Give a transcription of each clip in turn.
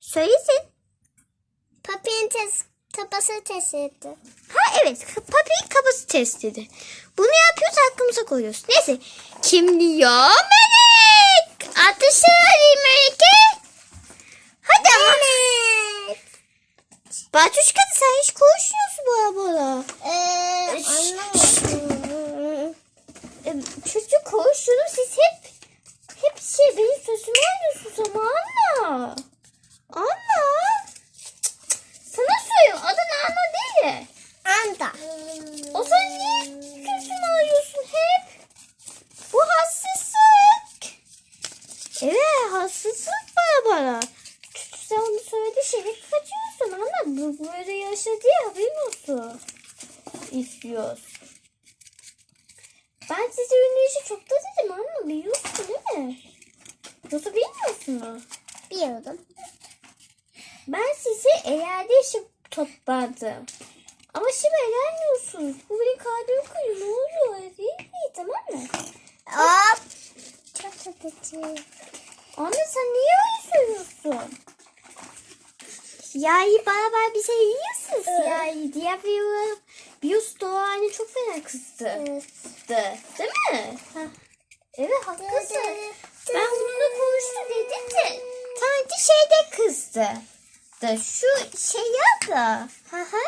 Söylesin. Papi'nin tes tabası test etti. Ha evet papiğin kafası testiydi. Bunu yapıyoruz aklımıza koyuyoruz. Neyse. Kim diyor? Melek. Ateşi arayayım Melek'e. Hadi ama. Evet. Batuşka sen hiç konuşmuyorsun bu arabada. Ee, Şşş, anlamadım. E, Çocuk konuşuyorum siz hep hep şey benim sözümü alıyorsunuz ama Anna. Anna. Cık, cık, cık. Sana söylüyorum adın Anna değil. Anda. O zaman niye sözümü alıyorsun hep? Bu hassızlık. Evet hassızlık bana sen onu söyledi hep kaçıyorsun Anna. Bu böyle yaşa diye haberin olsun. İstiyoruz. Ben size ünlü işi çok da dedim Anna biliyorsun değil mi? Yoksa bilmiyorsun mu? Biliyordum. Ben sizi eğerde işi topladım. Ama şimdi gelmiyorsunuz. Bu benim kalbim kırıyor. Ne oluyor? Değil mi? Tamam mı? Hop. Çok sıkıcı. Anne sen niye öyle söylüyorsun? Yahi bana ben bir şey yiyorsun. Evet. Yahi diye bir Bios Doğa anne çok fena kızdı. Evet. De, Değil mi? Evet haklısın. Ben bununla konuştum dedim de sanki şeyde kızdı. Da şu şey ya da. Hı hı.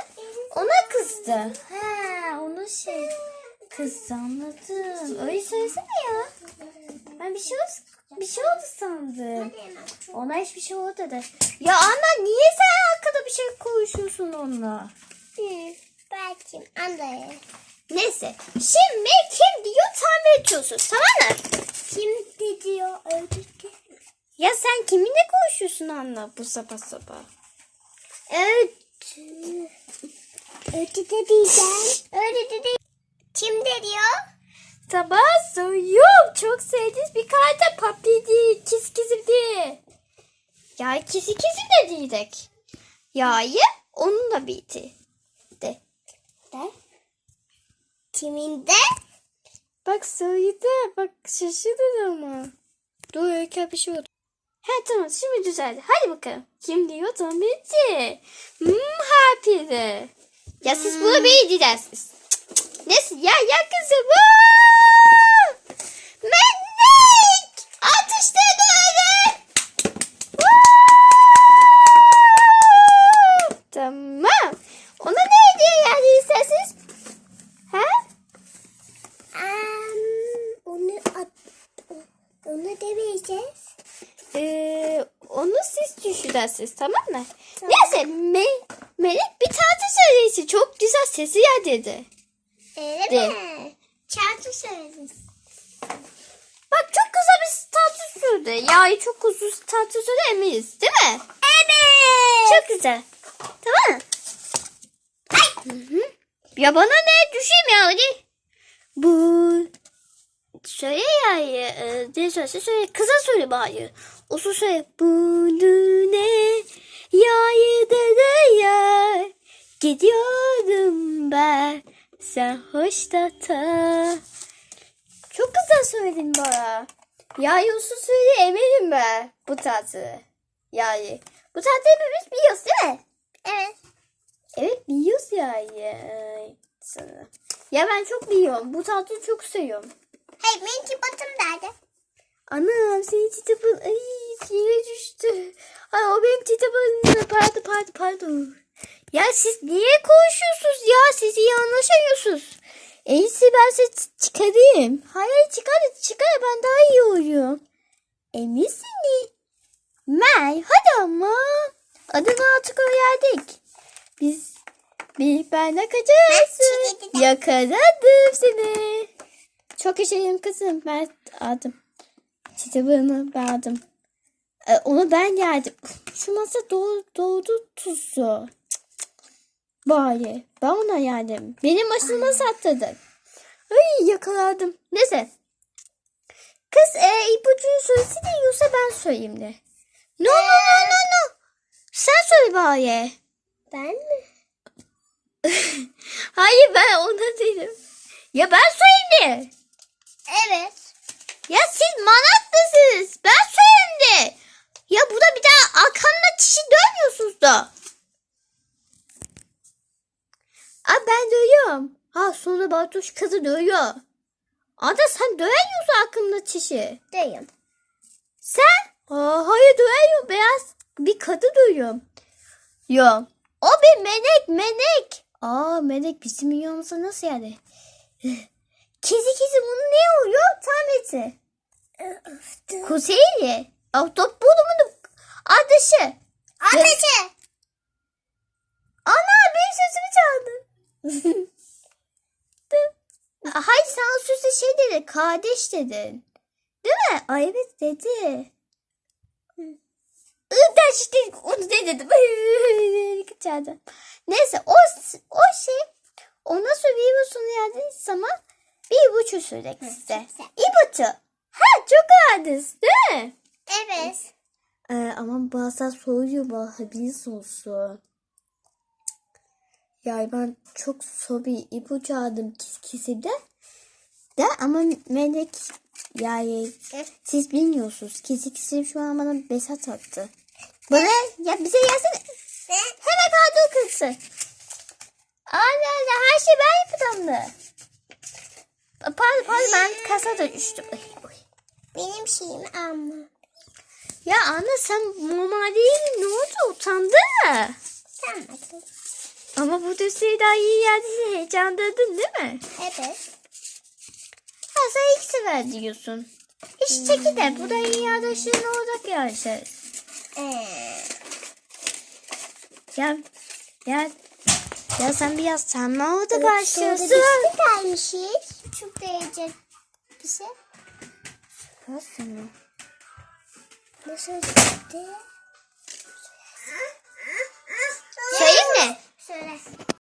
Ona kızdı. Ha, ona şey kızdı anladım. Öyle söylesene ya. Ben bir şey oldu, bir şey oldu sandım. Ona hiçbir şey oldu da. Ya ana niye sen arkada bir şey konuşuyorsun onunla? Hı, Belki Anda'ya. Neyse. Şimdi kim diyor tahmin ediyorsun tamam mı? Kim diyor öldürdü. Ya sen kiminle konuşuyorsun anla bu sabah sabah? Evet. Öldü de diyeceğim. Öldü de değil. Kim de diyor? Sabah soyum. Çok sevdiğiniz bir karta papiydi. Kis kizimdi. Ya kisi kizim de diyecek. Ya'yı onun da bildi. De. De. Kiminde? Bak söyledi. Bak şaşırdın ama. Dur öyle bir şey oldu. He tamam şimdi düzeldi. Hadi bakalım. Kim diyor Tomici? Hmm happy de. Ya siz bunu. Cık, cık. Neyse ya ya kızım. Aa! Melek! Atıştırdı öyle. Aa! Tamam. Ona ne hediye geldi isterseniz? He? Um, onu at, onu demeyeceğiz. Ee, onu siz düşünürsünüz tamam mı? Tamam. Neyse Me- Melek bir tatil söyleyişi çok güzel sesi ya dedi. Öyle De. mi? Çarpı söyledin. Bak çok güzel bir tatil sürdü. Ya çok uzun tatil sürdü emiyiz değil mi? Evet. Çok güzel. Tamam mı? Hı hı. Ya bana ne düşeyim ya hadi. Bu söyle ya e, ne söylese söyle kıza söyle bari. Usul söyle. Bunu ne yayı dede ya gidiyorum ben sen hoşta ta. Çok güzel söyledin bana. Ya usul söyle eminim ben bu tatlı. Yani bu tatlı hepimiz biliyoruz değil mi? Evet. Evet biliyoruz. Sana. Ya ben çok biliyorum. Bu tatlıyı çok seviyorum. Hey benimki batım nerede? Anam senin kitabın ay yere düştü. Ay o benim kitabım. Pardon pardon pardon. Ya siz niye konuşuyorsunuz ya? Siz iyi anlaşamıyorsunuz. En iyisi ben size çıkarayım. Hayır çıkar çıkar ben daha iyi oluyorum. Eminsiniz. Mel hadi ama. Adını artık öğrendik. Biz bir benden kaçarsın. Yakaladım seni. Çok yaşayın kızım. Ben aldım. Kitabını ben aldım. Ee, onu ben yerdim. Şu masa doğ, doğdu. Cık, cık. Bari. Ben ona yerdim. Benim başıma sattırdık. Ay yakaladım. Neyse. Kız e, ipucunu söylesene yoksa ben söyleyeyim de. No no no no no. Sen söyle bari. Ben mi? Hayır ben ona değilim. Ya ben söyleyeyim de. Evet. Ya siz manaklısınız. Ben söyledim de. Ya bu da bir daha arkamda çişi dönmüyorsunuz da. Aa ben dövüyorum. Ha sonra Bartoş kızı dövüyor. Ada sen dövüyorsun arkamda çişi. Değilim. Sen? Aa, hayır dövüyorum beyaz. Bir kadın dövüyorum. Yok. O bir melek melek. Aa melek bizim yanımıza nasıl yani? Kezi kezi bunu ne oluyor? Tanrısı. Kuzeyli. Ahtap buldu bunu. Adışı. Ateşe. Ana benim sesimi çaldın. Hayır sen o sözde şey dedin. Kardeş dedin. Değil mi? Ay evet dedi. Ben işte onu ne dedim. Neyse o, o şey ona virüsünü yediğiniz zaman bir ipucu söyleyecek size. İpucu. Ha çok adis değil mi? Evet. Ee, ama bazen soruyor bana haberiniz olsun. Yani ben çok soru ipucu aldım kisimde. De ama melek yani siz bilmiyorsunuz. Kisi kisim şu an bana mesaj attı. Bana ya bize gelsene. Hemen kaldı kızı. Allah Allah her şey ben yapacağım da. Pardon pardon ben kasada düştüm. Ay, ay. Benim şeyim ama. Ya anne sen mama değil ne oldu utandın mı? Tamam. Ama bu dosyayı daha iyi yerde heyecanlandın değil mi? Evet. Ha sen ilk sefer diyorsun. Hiç çeki de bu da iyi arkadaşın olacak yarışırız. Ee, Ya ya ya sen bir yaz. Sen ne oldu evet, başlıyorsun? Biz gelmişiz. Çok değecek bize. Nasıl mı? Nasıl çıktı? Söyleyeyim mi? Söyle.